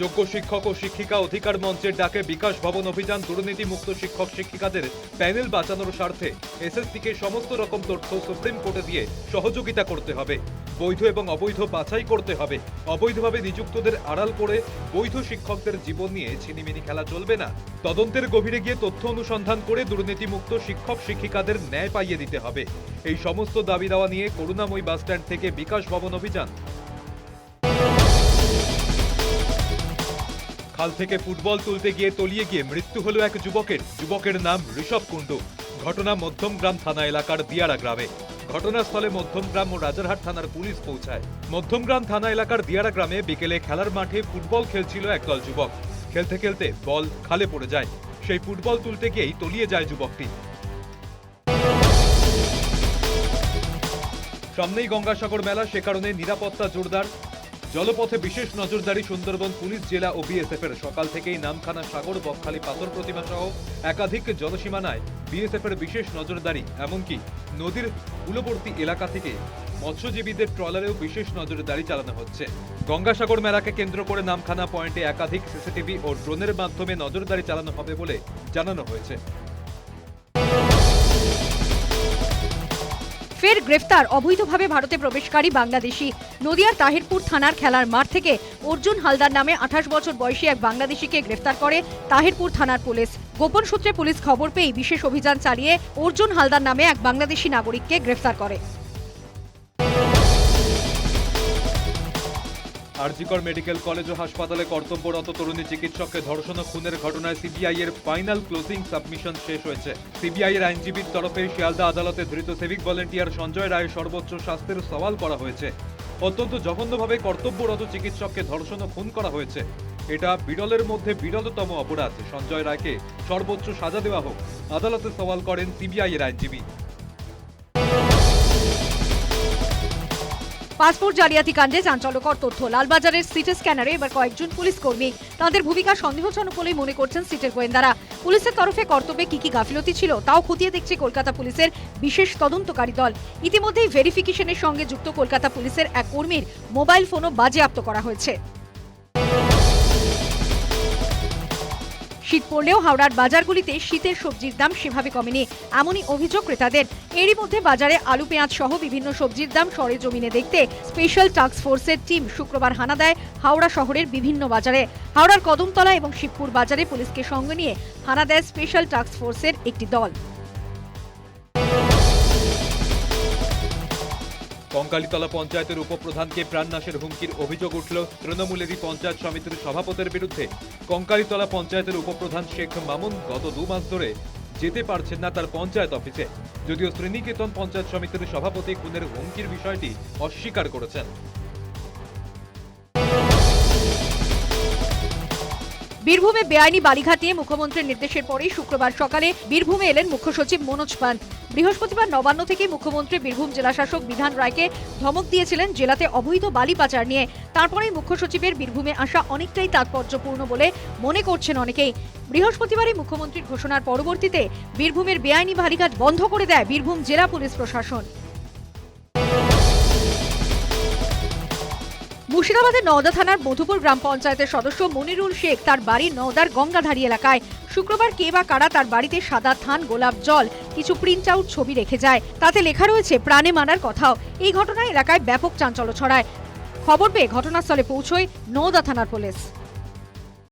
যোগ্য শিক্ষক ও শিক্ষিকা অধিকার মঞ্চের ডাকে বিকাশ ভবন অভিযান দুর্নীতি মুক্ত শিক্ষক শিক্ষিকাদের প্যানেল বাঁচানোর স্বার্থে এসএসসিকে সমস্ত রকম তথ্য সুপ্রিম কোর্টে দিয়ে সহযোগিতা করতে হবে। বৈধ এবং অবৈধ বাছাই করতে হবে। অবৈধভাবে নিযুক্তদের আড়াল করে বৈধ শিক্ষকদের জীবন নিয়ে ছিনিমিনি খেলা চলবে না। তদন্তের গভীরে গিয়ে তথ্য অনুসন্ধান করে দুর্নীতিমুক্ত শিক্ষক শিক্ষিকাদের ন্যায় পাইয়ে দিতে হবে। এই সমস্ত দাবি দাওয়া নিয়ে করুণাময়ী বাসস্ট্যান্ড থেকে বিকাশ ভবন অভিযান খাল থেকে ফুটবল তুলতে গিয়ে তলিয়ে গিয়ে মৃত্যু হলো এক যুবকের। যুবকের নাম ঋষভ কুণ্ডু। ঘটনা মধ্যমগ্রাম থানা এলাকার দিয়ারা গ্রামে। ঘটনাস্থলে মধ্যমগ্রাম ও রাজারহাট থানার পুলিশ পৌঁছায়। মধ্যমগ্রাম থানা এলাকার দিয়ারা গ্রামে বিকেলে খেলার মাঠে ফুটবল খেলছিল একদল যুবক। খেলতে খেলতে বল খালে পড়ে যায়। সেই ফুটবল তুলতে গিয়েই তলিয়ে যায় যুবকটি। সামনেই গঙ্গাসাগর মেলা, সে কারণে নিরাপত্তা জোরদার। জলপথে বিশেষ নজরদারি সুন্দরবন পুলিশ, জেলা ও বিএসএফ এর সকাল থেকেই নামখানা সাগর, বকখালি পাথর প্রতিমা সহ একাধিক জলসীমানায় বিএসএফ এর বিশেষ নজরদারি, এমনকি নদীর কূলবর্তী এলাকা থেকে মৎস্যজীবীদের ট্রলারেও বিশেষ নজরদারি চালানো হচ্ছে। গঙ্গাসাগর মেলাকে কেন্দ্র করে নামখানা পয়েন্টে একাধিক সিসিটিভি ও ড্রোনের মাধ্যমে নজরদারি চালানো হবে বলে জানানো হয়েছে। ফের গ্রেফতার অবৈধভাবে ভারতে প্রবেশকারী বাংলাদেশি। নদিয়ার তাহিরপুর থানার খেলার মাঠ থেকে অর্জুন হালদার নামে আঠাশ বছর বয়সী এক বাংলাদেশিকে গ্রেফতার করে তাহিরপুর থানার পুলিশ। গোপন সূত্রে পুলিশ খবর পেয়ে বিশেষ অভিযান চালিয়ে অর্জুন হালদার নামে এক বাংলাদেশি নাগরিককে গ্রেফতার করে। আরজিকর মেডিকেল কলেজ ও হাসপাতালে কর্তব্যরত তরুণী চিকিৎসককে ধর্ষণ ও খুনের ঘটনায় সিবিআই এর ফাইনাল ক্লোজিং সাবমিশন শেষ হয়েছে। সিবিআই এর আইনজীবীর তরফে শিয়ালদা আদালতে ধৃত সিভিক ভলেন্টিয়ার সঞ্জয় রায়ের সর্বোচ্চ শাস্তির সওয়াল করা হয়েছে। অত্যন্ত জঘন্যভাবে কর্তব্যরত চিকিৎসককে ধর্ষণ ও খুন করা হয়েছে। এটা বিরলের মধ্যে বিরলতম অপরাধ। সঞ্জয় রায়কে সর্বোচ্চ সাজা দেওয়া হোক, আদালতে সওয়াল করেন সিবিআই এর আইনজীবী। পাসপোর্ট জালিয়াতি কাণ্ডে চাঞ্চল্যকর তথ্য। লালবাজারের সিটি স্ক্যানারে এবার কয়েকজন পুলিশ কর্মী। তাদের ভূমিকা সন্দেহজনক বলেই মনে করছেন সিটের গোয়েন্দারা। পুলিশের তরফে কর্তব্যে কি কি গাফিলতি ছিল তাও খতিয়ে দেখছে কলকাতা পুলিশের বিশেষ তদন্তকারী দল। ইতিমধ্যেই ভেরিফিকেশনের সঙ্গে যুক্ত কলকাতা পুলিশের এক কর্মীর মোবাইল ফোনও বাজেয়াপ্ত করা হয়েছে। শীত পড়লেও হাওড়ার বাজারগুলিতে শীতের সবজির দাম সেভাবে কমেনি। এমনই অভিযোগ ক্রেতাদের। এরই মধ্যে বাজারে আলু, পেঁয়াজ সহ বিভিন্ন সবজির দাম সরে জমিনে দেখতে স্পেশাল টাস্ক ফোর্সের টিম শুক্রবার হানা দেয় হাওড়া শহরের বিভিন্ন বাজারে। হাওড়ার কদমতলা এবং শিবপুর বাজারে পুলিশকে সঙ্গে নিয়ে হানা দেয় স্পেশাল টাস্ক ফোর্সের একটি দল। কঙ্কালীতলা পঞ্চায়েতের উপপ্রধানকে প্রাণনাশের হুমকির অভিযোগ উঠল তৃণমূলেরই পঞ্চায়েত সমিতির সভাপতির বিরুদ্ধে। কঙ্কালীতলা পঞ্চায়েতের উপপ্রধান শেখ মামুন গত দু মাস ধরে যেতে পারছেন না তার পঞ্চায়েত অফিসে। যদিও শ্রেণীকেতন পঞ্চায়েত সমিতির সভাপতি খুনের হুমকির বিষয়টি অস্বীকার করেছেন। বীরভূমে বেআইনি বালিঘাট নিয়ে মুখ্যমন্ত্রীর নির্দেশের পরেই শুক্রবার সকালে বীরভূমে এলেন মুখ্য সচিব মনোজ পান্ত বৃহস্পতিবার নবান্ন থেকে মুখ্যমন্ত্রী বীরভূম জেলাশাসক বিধান রায়কে ধমক দিয়েছিলেন জেলাতে অবৈধ বালি পাচার নিয়ে। তারপরেই মুখ্য সচিবের বীরভূমে আসা অনেকটাই তাৎপর্যপূর্ণ বলে মনে করছেন অনেকেই। বৃহস্পতিবারই মুখ্যমন্ত্রীর ঘোষণার পরবর্তীতে বীরভূমের বেআইনি বালিঘাট বন্ধ করে দেয় বীরভূম জেলা পুলিশ প্রশাসন। মুর্শিদাবাদের নওদা থানার মধুপুর গ্রাম পঞ্চায়েতের সদস্য মনিরুল শেখ তার বাড়ি নওদার গঙ্গাধারী এলাকায়। শুক্রবার কে বা কারা তার বাড়িতে সাদা থান, গোলাপ জল, কিছু প্রিন্ট আউট ছবি রেখে যায়। তাতে লেখা রয়েছে, প্রাণে মানার কথাও। এই ঘটনায় এলাকায় ব্যাপক চাঞ্চল্য ছড়ায়। খবর পেয়ে ঘটনাস্থলে পৌঁছয় নওদা থানার পুলিশ।